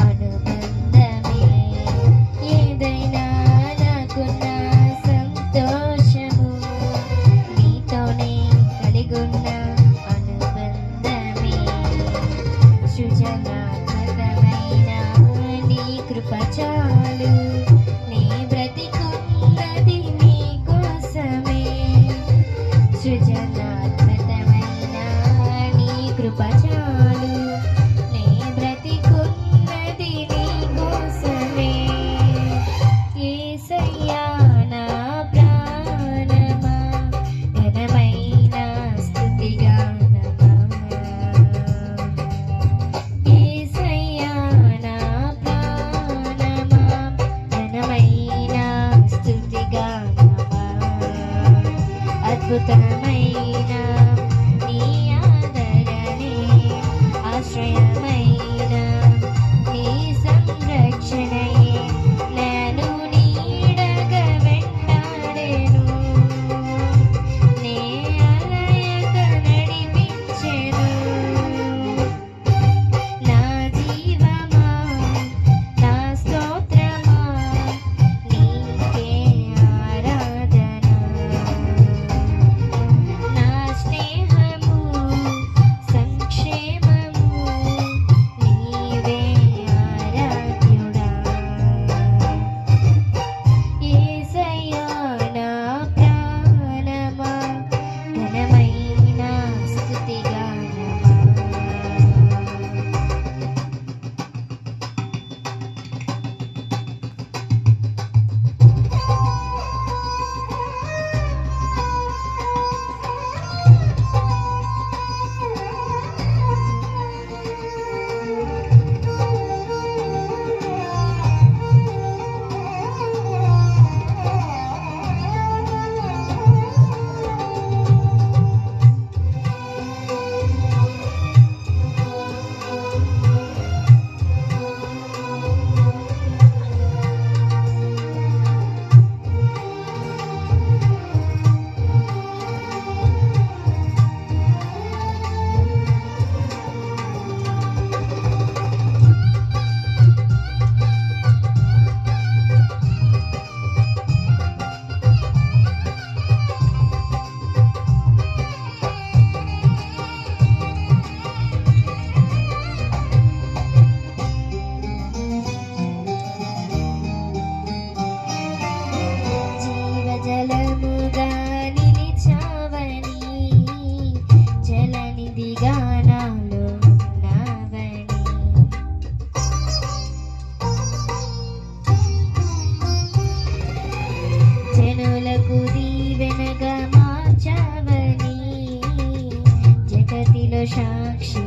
అనుబంధమే. ఏదైనా సంతోషము నీతోనే కలిగున్న అనుబంధమే. సృజనాత్మకమైన నీ కృప కోసమే 伤心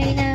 night.